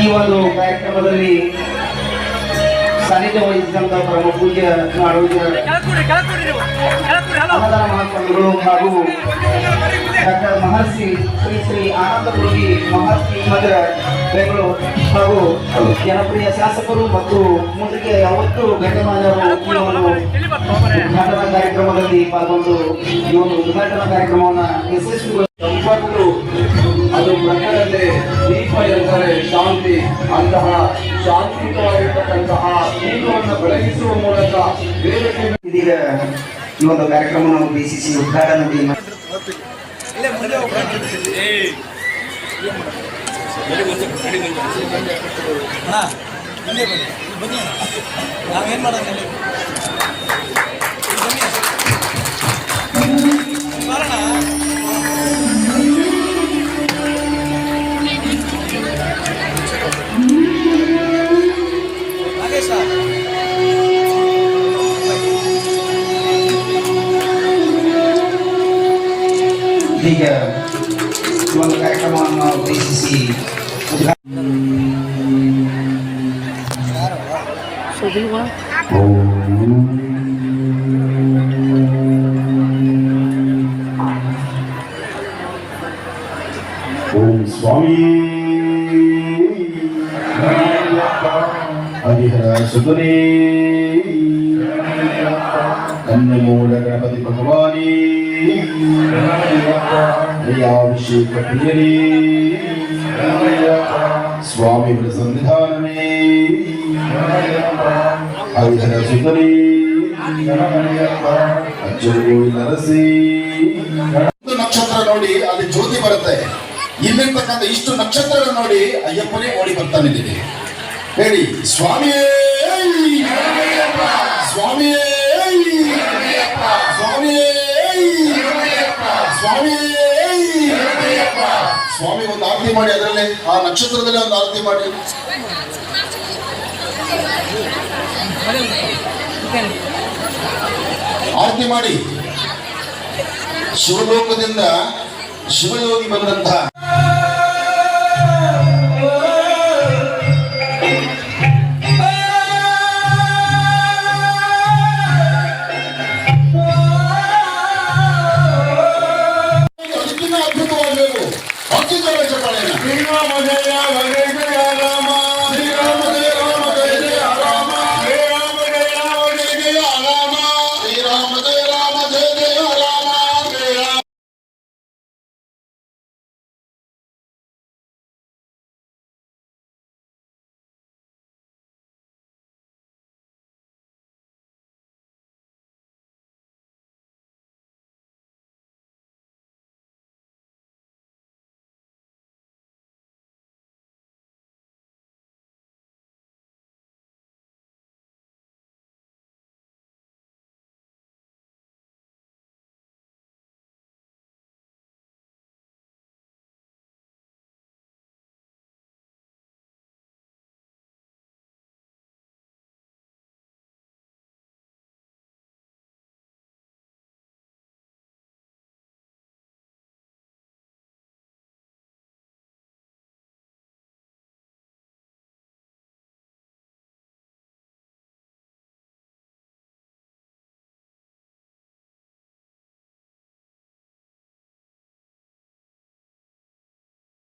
ಈ ಒಂದು ಕಾರ್ಯಕ್ರಮದಲ್ಲಿ ಸಾನ್ನಿಧ್ಯ ವಹಿಸಿದಂಥ ಪರಮ ಪೂಜ್ಯ ನಾಡೋಜ ಅನ್ನದಾನ ಮಹಾಸ್ವಾಮಿಗಳು ಹಾಗೂ ಡಾಕ್ಟರ್ ಮಹರ್ಷಿ ಶ್ರೀ ಶ್ರೀ ಆನಂದ ಗುರುಗಿ ಮಹರ್ಷಿ ಮಧುರ ಬೆಂಗಳೂರು ಹಾಗೂ ಜನಪ್ರಿಯ ಶಾಸಕರು ಮತ್ತು ಮುಂದಕ್ಕೆ ಯಾವತ್ತೂ ಗಣ್ಯಮಾನ್ಯರು ಉದ್ಘಾಟನಾ ಕಾರ್ಯಕ್ರಮದಲ್ಲಿ ಪಾಲ್ಗೊಂಡು ಈ ಒಂದು ಉದ್ಘಾಟನಾ ಕಾರ್ಯಕ್ರಮವನ್ನು ಯಶಸ್ವಿ ಸಂಪತ್ತು ಅದು ಪ್ರಕಟಣೆ ದೀಪ ಎಂದರೆ ಶಾಂತಿ ಅಂತಹ ಶಾಂತಿಯುತವಾಗಿರ್ತಕ್ಕಂತಹ ದೀಪವನ್ನು ಬೆಳಗಿಸುವ ಮೂಲಕ ಬೇರೆ ಇದೀಗ ಈ ಒಂದು ಕಾರ್ಯಕ್ರಮವನ್ನು ಬಿಸಿಸಿ ಉದ್ಘಾಟನೆ ನಾವೇನ್ ಹಿಂದೆ ಬನ್ನಿ. ಇಲ್ಲಿ ಬನ್ನಿ ನಾವೇನು ಮಾಡೋದು ಹೇಳಿ ಇಲ್ಲಿ ಬನ್ನಿ ಬಾರಣ ನಾಗೇಶ ಇದೀಗ ಈ ಒಂದು ಕಾರ್ಯಕ್ರಮವನ್ನು ಉದ್ದೇಶಿಸಿ ಉದ್ಘಾಟನೆ ಓಂ ಸ್ವಾಮಿ ಹರಿಹರ ಸುತನೇ ಕನ್ನಮೂಲ ಗಣಪತಿ ಭಗವಾನೇ. ದಯಾಭಿಷೇಕ ಪ್ರಿಯರೇ. ಸ್ವಾಮಿಗಳ ಸಂವಿಧಾನವೇ ಹರಿಹರ ಅರಸೇ ಒಂದು ನಕ್ಷತ್ರ ನೋಡಿ ಅಲ್ಲಿ ಜ್ಯೋತಿ ಬರುತ್ತೆ. ಇಲ್ಲಿರ್ತಕ್ಕಂಥ ಇಷ್ಟು ನಕ್ಷತ್ರಗಳನ್ನು ನೋಡಿ ಅಯ್ಯಪ್ಪನೇ ಓಡಿ ಬರ್ತಾನಿದ್ದೀನಿ ಹೇಳಿ, ಸ್ವಾಮಿಯೇ ಸ್ವಾಮಿಯೇ ಸ್ವಾಮಿಯೇ ಸ್ವಾಮಿಯೇ ಸ್ವಾಮಿ ಒಂದು ಆರತಿ ಮಾಡಿ ಅದರಲ್ಲೇ, ಆ ನಕ್ಷತ್ರದಲ್ಲಿ ಒಂದು ಆರತಿ ಮಾಡಿ. ಆರತಿ ಮಾಡಿ. ಶಿವಲೋಕದಿಂದ ಶಿವಯೋಗಿ ಬಂದಂತಹ వచ్చిందో చెప్పలేను సినిమా మొదలైన